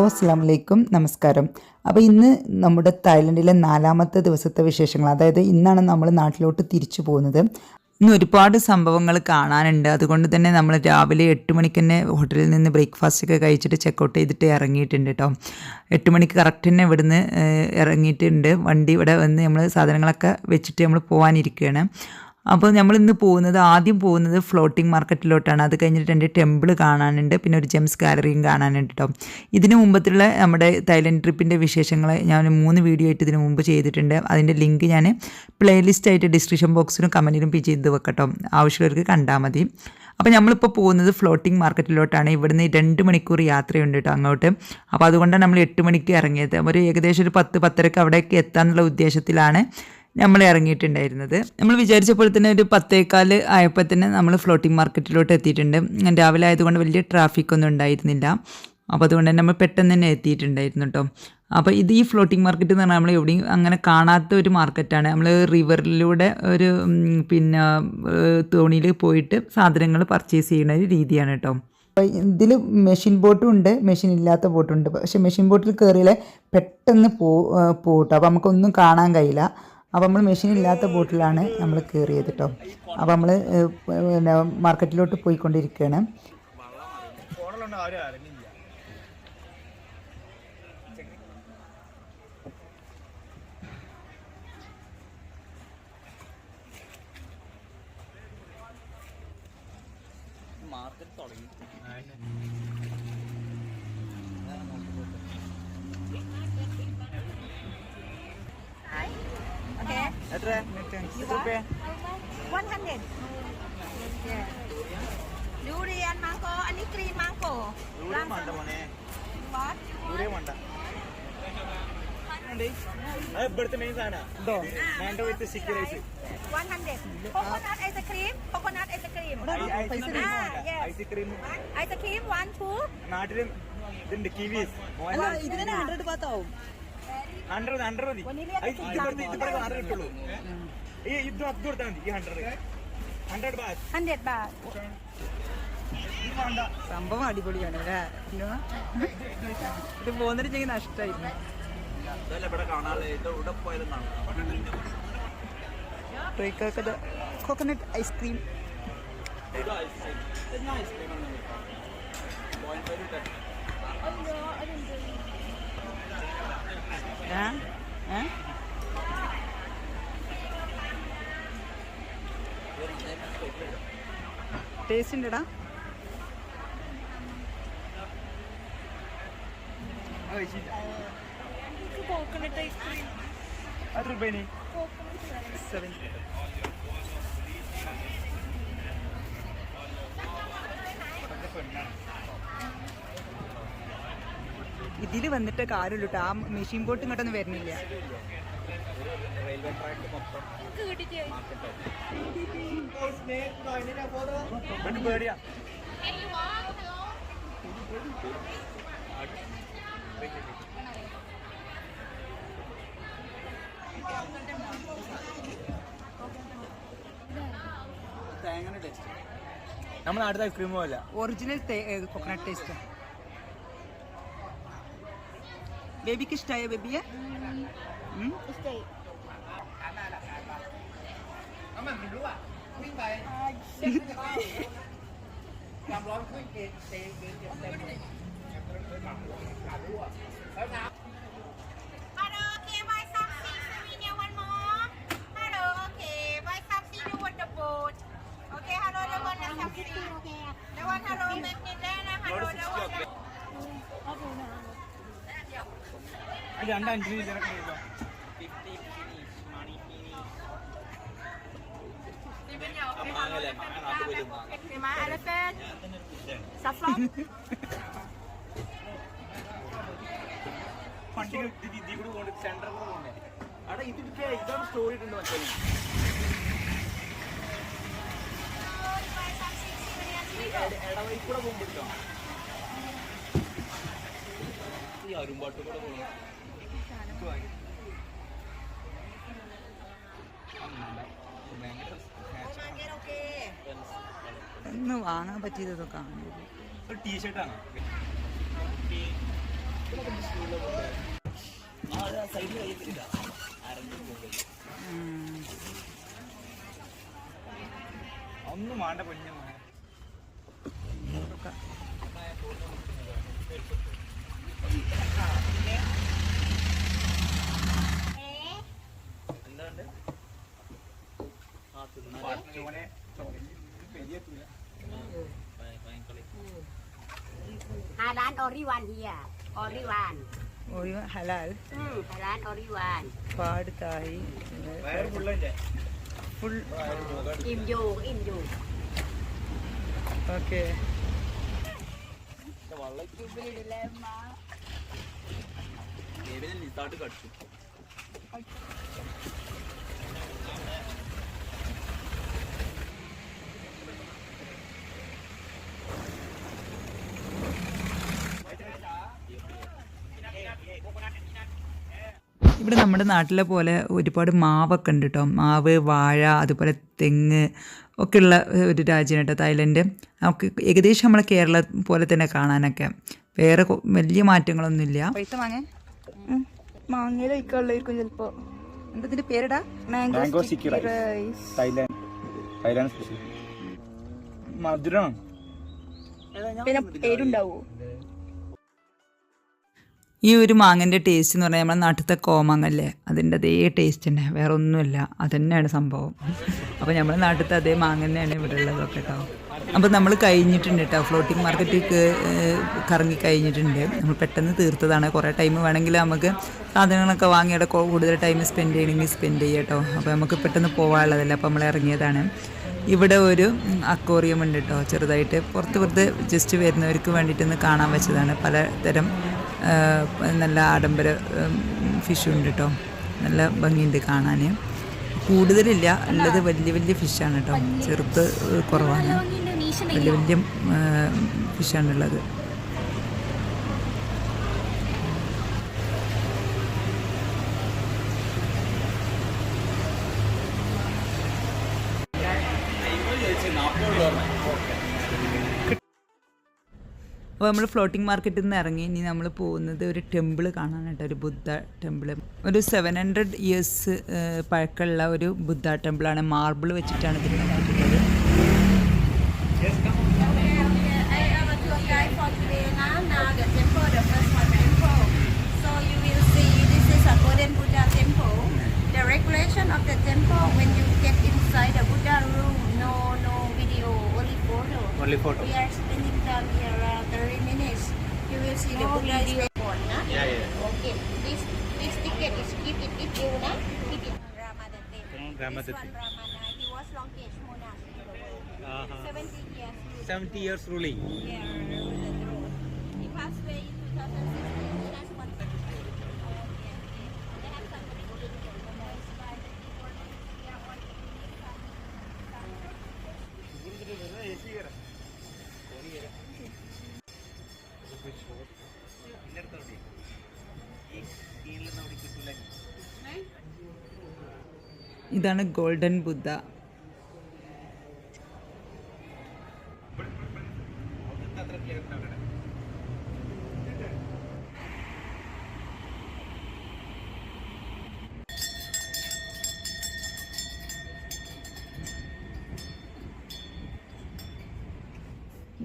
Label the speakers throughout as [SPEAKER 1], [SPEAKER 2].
[SPEAKER 1] Hello അസ്സാം വലൈക്കും നമസ്കാരം. അപ്പോൾ ഇന്ന് നമ്മുടെ തായ്ലൻഡിലെ നാലാമത്തെ ദിവസത്തെ വിശേഷങ്ങൾ അതായത് ഇന്നാണ് നമ്മൾ നാട്ടിലോട്ട് തിരിച്ചു പോകുന്നത്. ഇന്ന് ഒരുപാട് സംഭവങ്ങൾ കാണാനുണ്ട്. അതുകൊണ്ട് തന്നെ നമ്മൾ രാവിലെ എട്ട് മണിക്ക് തന്നെ ഹോട്ടലിൽ നിന്ന് ബ്രേക്ക്ഫാസ്റ്റ് ഒക്കെ കഴിച്ചിട്ട് ചെക്കൗട്ട് ചെയ്തിട്ട് ഇറങ്ങിയിട്ടുണ്ട് കേട്ടോ എട്ട് മണിക്ക് കറക്റ്റ് തന്നെ ഇവിടുന്ന് ഇറങ്ങിയിട്ടുണ്ട്. വണ്ടി ഇവിടെ വന്ന് നമ്മൾ സാധനങ്ങളൊക്കെ വെച്ചിട്ട് നമ്മൾ പോകാനിരിക്കുകയാണ് അപ്പോൾ നമ്മൾ ഇന്ന് പോകുന്നത് ആദ്യം പോകുന്നത് ഫ്ലോട്ടിംഗ് മാർക്കറ്റിലോട്ടാണ് അത് കഴിഞ്ഞിട്ട് എന്റെ ടെമ്പിൾ കാണാനുണ്ട്. പിന്നെ ഒരു ജെംസ് ഗാലറിയും കാണാനുണ്ട് കേട്ടോ ഇതിന് മുമ്പത്തുള്ള നമ്മുടെ തൈലൻഡ് ട്രിപ്പിന്റെ വിശേഷങ്ങൾ ഞാൻ മൂന്ന് വീഡിയോ ആയിട്ട് ഇതിന് മുമ്പ് ചെയ്തിട്ടുണ്ട്. അതിന്റെ ലിങ്ക് ഞാൻ പ്ലേലിസ്റ്റ് ആയിട്ട് ഡിസ്ക്രിപ്ഷൻ ബോക്സിലും കമന്റിലും പി ചെയ്ത് വെക്കട്ടോ. ആവശ്യമുള്ളവർക്ക് കണ്ടാൽ മതി. അപ്പോൾ നമ്മളിപ്പോൾ പോകുന്നത് ഫ്ലോട്ടിംഗ് മാർക്കറ്റിലോട്ടാണ് ഇവിടുന്ന് രണ്ട് മണിക്കൂർ യാത്രയുണ്ട് കേട്ടോ അങ്ങോട്ട്. അപ്പോൾ അതുകൊണ്ടാണ് നമ്മൾ എട്ട് മണിക്ക് ഇറങ്ങിയത്. ഒരു ഏകദേശം ഒരു പത്ത് പത്തരക്ക് അവിടേക്ക് എത്താനുള്ള ഉദ്ദേശത്തിലാണ്. നമ്മൾ ഇറങ്ങിയിട്ടുണ്ടായിരുന്നത്. നമ്മൾ വിചാരിച്ചപ്പോൾ തന്നെ ഒരു പത്തേക്കാൽ ആയപ്പോൾ തന്നെ നമ്മൾ ഫ്ലോട്ടിംഗ് മാർക്കറ്റിലോട്ട് എത്തിയിട്ടുണ്ട്. രാവിലെ ആയതുകൊണ്ട് വലിയ ട്രാഫിക് ഒന്നും ഉണ്ടായിരുന്നില്ല. അപ്പോൾ അതുകൊണ്ട് തന്നെ നമ്മൾ പെട്ടെന്ന് തന്നെ എത്തിയിട്ടുണ്ടായിരുന്നു കേട്ടോ അപ്പോൾ ഇത് ഈ ഫ്ലോട്ടിംഗ് മാർക്കറ്റ് എന്ന് പറഞ്ഞാൽ നമ്മൾ എവിടെയും അങ്ങനെ കാണാത്ത ഒരു മാർക്കറ്റാണ് നമ്മൾ റിവറിലൂടെ ഒരു പിന്നെ തോണിയിൽ പോയിട്ട് സാധനങ്ങൾ പർച്ചേസ് ചെയ്യുന്ന ഒരു രീതിയാണ് കേട്ടോ ഇതിൽ മെഷീൻ ബോട്ടും ഉണ്ട്. മെഷീൻ ഇല്ലാത്ത ബോട്ടും ഉണ്ട്. പക്ഷേ മെഷീൻ ബോട്ടിൽ കയറിയാൽ പെട്ടെന്ന് പോ പോട്ടോ അപ്പോൾ നമുക്കൊന്നും കാണാൻ കഴിയില്ല. അപ്പോൾ നമ്മൾ മെഷീൻ ഇല്ലാത്ത ബോട്ടിലാണ് നമ്മൾ കയറിയത് കേട്ടോ. അപ്പോൾ നമ്മൾ പിന്നെ മാർക്കറ്റിലോട്ട് പോയിക്കൊണ്ടിരിക്കുകയാണ്.
[SPEAKER 2] എത്ര റുപ്യ
[SPEAKER 3] 100. Yeah. Durian mango, ani green mango.
[SPEAKER 2] ദൂരം വേണ്ട മോനെ? ദൂരം വേണ്ട ഇവിടുത്തെ മെയിൻ സാധനം with sticky rice
[SPEAKER 3] 100. Coconut ice cream. Coconut ice cream.
[SPEAKER 2] Ice cream
[SPEAKER 3] Ah, yes.
[SPEAKER 2] Ice cream
[SPEAKER 3] Ice cream, one, two.
[SPEAKER 2] നാട്ടിലും ഇതുണ്ട് കിവീസ്
[SPEAKER 3] ഇതിന് ഹൺഡ്രഡ് പത്താവും
[SPEAKER 2] ഹൺഡ്രഡ് ഹൺഡ്രഡ് മതി. ഐ- ഇത് ഇവിടുത്തെ ഇത് ഇവിടെ ഹൺഡ്രഡ് കിട്ടുള്ളൂ. ഈ ഇത് അത് കൊടുത്താൽ മതി ഈ hundred hundred baht
[SPEAKER 3] hundred baht
[SPEAKER 4] സംഭവം അടിപൊളിയാണ് അല്ലേ? ഇത് പോന്നിട്ടുണ്ടെങ്കിൽ നഷ്ടമായിരുന്നു
[SPEAKER 2] ഇതല്ല കോക്കനട്ട് ഐസ്ക്രീം. ഇത് പോയാലും
[SPEAKER 4] റോയ്ക്കൊക്കെ കോക്കനട്ട് ഐസ്ക്രീം ടേസ്റ്റ് ഉണ്ടടാ.
[SPEAKER 2] അത് രൂപേനി
[SPEAKER 4] സെവൻ ഇതിൽ വന്നിട്ട് കാര്യമുള്ളൂ. കേട്ടോ ആ മെഷീൻ ബോട്ട് ഇങ്ങോട്ടൊന്നും വരുന്നില്ല.
[SPEAKER 2] നമ്മൾ അടുത്ത ഐസ്ക്രീം പോവല്ല
[SPEAKER 4] original coconut taste baby kiss type baby
[SPEAKER 3] है Okay, hello, the one that's something. The one hello, make me then. Hello, the one.
[SPEAKER 2] രണ്ട്
[SPEAKER 3] അഞ്ച്. Saffron.
[SPEAKER 2] പണ്ടിക്ക് ഇതിൽ കൂടെ കൊണ്ട് സെന്ററിൽ കൂടെ അവിടെ ഇതാണ് സ്റ്റോറി ഇട്ടുണ്ട് മറ്റേ ഇടവഴി കൂടെ പോകുമ്പോഴോ ഈ അരുമ്പാട്ട് കൂടെ
[SPEAKER 3] പോകണം.
[SPEAKER 4] ഒന്ന് വാങ്ങാൻ പറ്റിയതൊക്കെ
[SPEAKER 2] ഒരു ടീഷർട്ടാണ്? ഒന്നും വേണ്ട പൊന്നു മോനെ പടച്ചോനെ, പെരിയ തുല.
[SPEAKER 3] Halan only one here. Only one.
[SPEAKER 4] ഒരു ഹലാൽ
[SPEAKER 3] Hmm, halan only one.
[SPEAKER 4] പാട് തായി
[SPEAKER 2] വയറ് ഫുള്ളല്ലേ
[SPEAKER 4] full
[SPEAKER 3] Im du, im du.
[SPEAKER 4] Okay
[SPEAKER 1] ഇവിടെ നമ്മുടെ നാട്ടിലെ പോലെ ഒരുപാട് മാവൊക്കെ ഉണ്ട് കേട്ടോ മാവ് വാഴ അതുപോലെ തെങ്ങ് ഒക്കെയുള്ള ഉള്ള ഒരു രാജ്യമാണ് കേട്ടോ തായ്ലൻഡ്. നമുക്ക് ഏകദേശം നമ്മളെ കേരള പോലെ തന്നെ കാണാനൊക്കെ. വേറെ വലിയ മാറ്റങ്ങളൊന്നുമില്ല
[SPEAKER 4] ഇല്ല. ചിലപ്പോ. എന്താ ഇതിന്റെ പേരെടാ? Mango
[SPEAKER 2] Thailand. തായ്ലാൻഡ് സ്പെഷ്യൽ മധുരം.
[SPEAKER 4] പിന്നെ എരുണ്ടാവോ
[SPEAKER 1] ഈ ഒരു മാങ്ങന്റെ ടേസ്റ്റ് എന്ന് പറഞ്ഞാൽ നമ്മുടെ നാട്ടിലത്തെ കോമാങ്ങല്ലേ? അതിന്റെ അതേ ടേസ്റ്റ് തന്നെ വേറെ ഒന്നുമില്ല അതുതന്നെയാണ് സംഭവം. അപ്പോൾ നമ്മുടെ നാട്ടിലത്തെ അതേ മാങ്ങ തന്നെയാണ് ഇവിടെ ഉള്ളതൊക്കെ കേട്ടോ അപ്പോൾ നമ്മൾ കഴിഞ്ഞിട്ടുണ്ട് കേട്ടോ ഫ്ലോട്ടിംഗ് മാർക്കറ്റിലേക്ക് കറങ്ങി കഴിഞ്ഞിട്ടുണ്ട്. നമ്മൾ പെട്ടെന്ന് തീർത്തതാണ്. കുറേ ടൈം വേണമെങ്കിൽ നമുക്ക് സാധനങ്ങളൊക്കെ വാങ്ങി അവിടെ കൂടുതൽ ടൈം സ്പെൻഡ് ചെയ്യണമെങ്കിൽ സ്പെൻഡ് ചെയ്യാം കേട്ടോ അപ്പോൾ നമുക്ക് പെട്ടെന്ന് പോകാനുള്ളതല്ല അപ്പോൾ നമ്മൾ ഇറങ്ങിയതാണ്. ഇവിടെ ഒരു അക്വോറിയം ഉണ്ട് കേട്ടോ ചെറുതായിട്ട് പുറത്ത് പുറത്ത് ജസ്റ്റ് വരുന്നവർക്ക് വേണ്ടിയിട്ടൊന്ന് കാണാൻ വെച്ചതാണ്. പലതരം നല്ല ആഡംബര ഫിഷുണ്ട് കേട്ടോ നല്ല ഭംഗിയുണ്ട് കാണാൻ കൂടുതലില്ല. ഉള്ളത് വലിയ വലിയ ഫിഷാണ് കേട്ടോ. ചെറുത്ത് കുറവാണ്. വലിയ വലിയ ഫിഷാണുള്ളത് അപ്പോൾ നമ്മൾ ഫ്ലോട്ടിംഗ് മാർക്കറ്റിൽ നിന്ന് ഇറങ്ങി ഇനി നമ്മൾ പോകുന്നത് ഒരു ടെമ്പിൾ കാണാനായിട്ട് ഒരു ബുദ്ധ ടെമ്പിൾ ഒരു സെവൻ ഹൺഡ്രഡ് ഇയേഴ്സ് പഴക്കമുള്ള ഒരു ബുദ്ധ ടെമ്പിളാണ് മാർബിൾ വെച്ചിട്ടാണ് ഇതിൽ ഉണ്ടാക്കിയിട്ടുള്ളത്
[SPEAKER 3] I am a tour guide for today now. Now the temple, the first. So you will see this is a golden Buddha temple. The regulation of the temple when you get inside the Buddha room, no no video, only photo.
[SPEAKER 2] Only photo.
[SPEAKER 3] We are spending time here around 30 minutes. You will see the Buddha is born, na?
[SPEAKER 2] Yeah, yeah.
[SPEAKER 3] Okay. This this ticket is keep it with you, na? Keep it. Ramadate.
[SPEAKER 2] Ramadate.
[SPEAKER 3] This one Ramana. He was longest monarch in the world.
[SPEAKER 2] Uh-huh.
[SPEAKER 3] 70 years.
[SPEAKER 2] 70 years ruling.
[SPEAKER 3] Yeah, with the throne. He passed away in 2016.
[SPEAKER 1] ഇതാണ് golden ബുദ്ധ.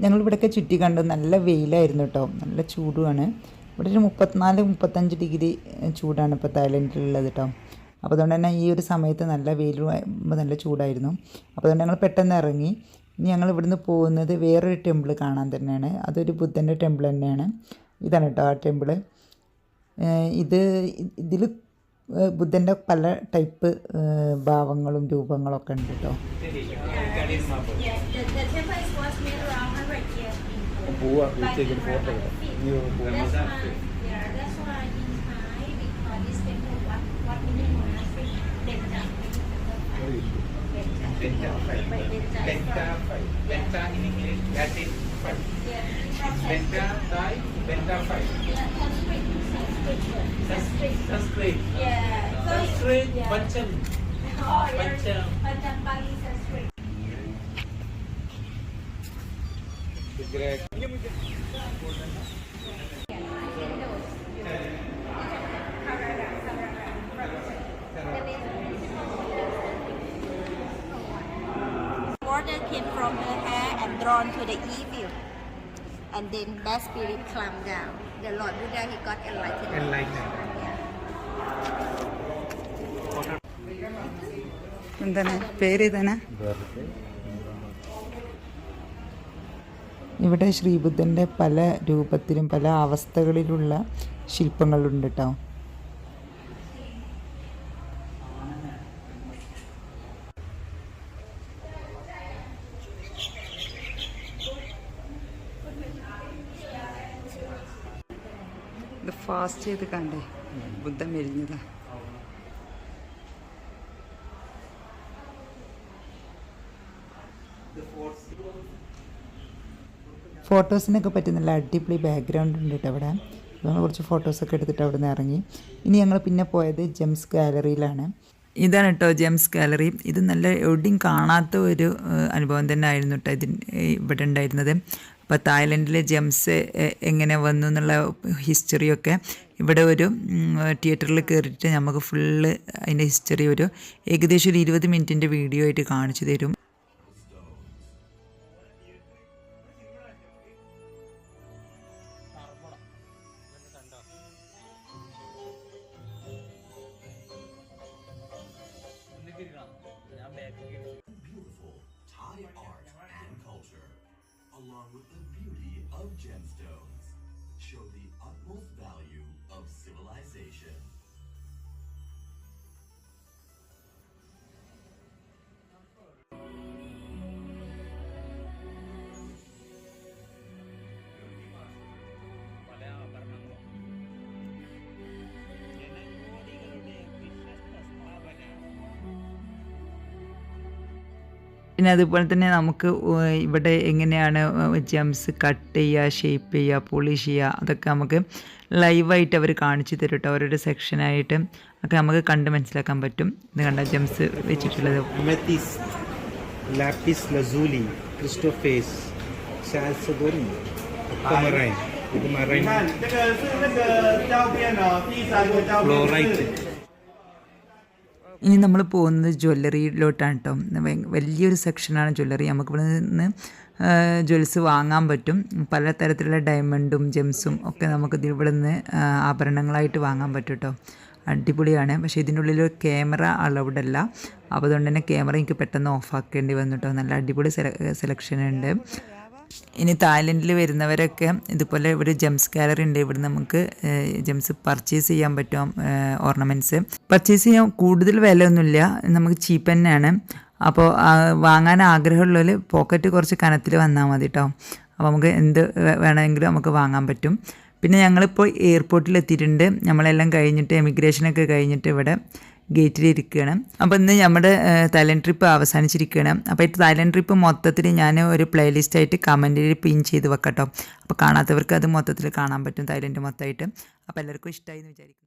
[SPEAKER 1] ഞങ്ങളിവിടെയൊക്കെ ചുറ്റി കണ്ടു. നല്ല വെയിലായിരുന്നു കേട്ടോ നല്ല ചൂടുമാണ് ഇവിടെ ഒരു മുപ്പത്തിനാല് മുപ്പത്തഞ്ച് ഡിഗ്രി ചൂടാണ് ഇപ്പോൾ തായ്ലൻഡിലുള്ളത് കേട്ടോ അപ്പോൾ അതുകൊണ്ട് തന്നെ ഈ ഒരു സമയത്ത് നല്ല വെയിൽ നല്ല ചൂടായിരുന്നു. അപ്പോൾ അതുകൊണ്ട് ഞങ്ങൾ പെട്ടെന്ന് ഇറങ്ങി. ഇനി ഞങ്ങൾ ഇവിടുന്ന് പോകുന്നത് വേറൊരു ടെമ്പിൾ കാണാൻ തന്നെയാണ്. അതൊരു ബുദ്ധന്റെ ടെമ്പിൾ തന്നെയാണ്. ഇതാണ് കേട്ടോ ആ ടെമ്പിൾ ഇത് ഇതിൽ ബുദ്ധന്റെ പല ടൈപ്പ് ഭാവങ്ങളും രൂപങ്ങളൊക്കെ ഉണ്ട് കേട്ടോ
[SPEAKER 3] beta 5. Beta 5. Beta in
[SPEAKER 2] English, Latin
[SPEAKER 3] 5.
[SPEAKER 2] Beta 5. Beta 5.
[SPEAKER 3] Yeah, Sanskrit. Sanskrit. Sanskrit. Yeah.
[SPEAKER 2] Sanskrit, Pancham.
[SPEAKER 3] Oh,
[SPEAKER 2] Pancham.
[SPEAKER 3] Pancham Pali Sanskrit. Correct. Order came from her hair and drawn to the evil. And then bad spirit climbed down. The Lord Buddha, he got enlightened.
[SPEAKER 2] Enlightened.
[SPEAKER 4] എന്താണ് പേര് ഇതാണ്
[SPEAKER 1] ഇവിടെ ശ്രീബുദ്ധന്റെ പല രൂപത്തിലും പല അവസ്ഥകളിലുള്ള ശില്പങ്ങളുണ്ട് കേട്ടോ
[SPEAKER 4] ഇത് fast ചെയ്ത് കണ്ടേ. ബുദ്ധൻ മെരിഞ്ഞതാ
[SPEAKER 1] ഫോട്ടോസിനൊക്കെ പറ്റി നല്ല അടിപൊളി ബാക്ക്ഗ്രൗണ്ട് ഉണ്ട് കേട്ടോ അവിടെ. നമ്മൾ കുറച്ച് ഫോട്ടോസൊക്കെ എടുത്തിട്ട് അവിടെ നിന്ന് ഇറങ്ങി. ഇനി ഞങ്ങൾ പിന്നെ പോയത് ജെംസ് ഗാലറിയിലാണ് ഇതാണ് കേട്ടോ ജെംസ് ഗാലറി ഇത് നല്ല എവിടെയും കാണാത്ത ഒരു അനുഭവം തന്നെ ആയിരുന്നു കേട്ടോ ഇതിന് ഇവിടെ ഉണ്ടായിരുന്നത്. അപ്പോൾ തായ്ലൻഡിലെ ജെംസ് എങ്ങനെ വന്നു എന്നുള്ള ഹിസ്റ്ററിയൊക്കെ ഇവിടെ ഒരു തിയേറ്ററിൽ കയറിയിട്ട് നമുക്ക് ഫുള്ള് അതിന്റെ ഹിസ്റ്ററി ഒരു ഏകദേശം ഒരു ഇരുപത് മിനിറ്റിന്റെ വീഡിയോ ആയിട്ട് കാണിച്ചു തരും. പിന്നെ അതുപോലെ തന്നെ നമുക്ക് ഇവിടെ എങ്ങനെയാണ് ജംസ് കട്ട് ചെയ്യുക ഷേപ്പ് ചെയ്യുക പോളിഷ് ചെയ്യുക അതൊക്കെ നമുക്ക് ലൈവായിട്ട് അവർ കാണിച്ചു തരും കേട്ടോ ഓരോരോ സെക്ഷനായിട്ട് ഒക്കെ നമുക്ക് കണ്ട് മനസ്സിലാക്കാൻ പറ്റും ഇത് കണ്ട ജംസ് വെച്ചിട്ടുള്ളത്
[SPEAKER 2] ഫ്ലോറൈറ്റ് lazuli, Christophase,
[SPEAKER 1] ഇനി നമ്മൾ പോകുന്നത് ജ്വല്ലറിയിലോട്ടാണ് കേട്ടോ. വലിയൊരു സെക്ഷനാണ് ജ്വല്ലറി. നമുക്ക് ഇവിടെ നിന്ന് ജ്വൽസ് വാങ്ങാൻ പറ്റും. പലതരത്തിലുള്ള ഡയമണ്ടും ജെംസും ഒക്കെ നമുക്ക് ഇവിടെ നിന്ന് ആഭരണങ്ങളായിട്ട് വാങ്ങാൻ പറ്റും കേട്ടോ. അടിപൊളിയാണ്. പക്ഷേ ഇതിന്റെ ഉള്ളിൽ ക്യാമറ അലൗഡ് അല്ല അപ്പോൾ അതുകൊണ്ട് തന്നെ ക്യാമറ എനിക്ക് പെട്ടെന്ന് ഓഫാക്കേണ്ടി വന്നു കേട്ടോ. നല്ല അടിപൊളി സെലക്ഷൻ ഉണ്ട് ഇനി തായ്ലൻഡിൽ വരുന്നവരൊക്കെ ഇതുപോലെ ഇവിടെ ജെംസ് ഗാലറി ഉണ്ട്. ഇവിടെ നമുക്ക് ജെംസ് പർച്ചേസ് ചെയ്യാൻ പറ്റും ഓർണമെന്റ്സ് പർച്ചേസ് ചെയ്യാൻ കൂടുതൽ വിലയൊന്നുമില്ല. നമുക്ക് ചീപ്പ് തന്നെയാണ്. അപ്പോൾ വാങ്ങാൻ ആഗ്രഹമുള്ളവർ പോക്കറ്റ് കുറച്ച് കനത്തിൽ വന്നാൽ മതി കേട്ടോ അപ്പോൾ നമുക്ക് എന്ത് വേണമെങ്കിലും നമുക്ക് വാങ്ങാൻ പറ്റും. പിന്നെ ഞങ്ങളിപ്പോൾ എയർപോർട്ടിൽ എത്തിയിട്ടുണ്ട്. നമ്മളെല്ലാം കഴിഞ്ഞിട്ട് എമിഗ്രേഷനൊക്കെ കഴിഞ്ഞിട്ട് ഇവിടെ ഗേറ്റിൽ ഇരിക്കുകയാണ് അപ്പോൾ ഇന്ന് നമ്മുടെ തൈലൻഡ് ട്രിപ്പ് അവസാനിച്ചിരിക്കുകയാണ് അപ്പോൾ ഈ തൈലൻഡ് ട്രിപ്പ് മൊത്തത്തിൽ ഞാൻ ഒരു പ്ലേലിസ്റ്റ് ആയിട്ട് കമന്റിൽ പിൻ ചെയ്ത് വെക്കട്ടോ. അപ്പോൾ കാണാത്തവർക്ക് അത് മൊത്തത്തിൽ കാണാൻ പറ്റും തൈലൻഡ് മൊത്തമായിട്ട് അപ്പോൾ എല്ലാവർക്കും ഇഷ്ടമായി എന്ന് വിചാരിക്കുന്നു.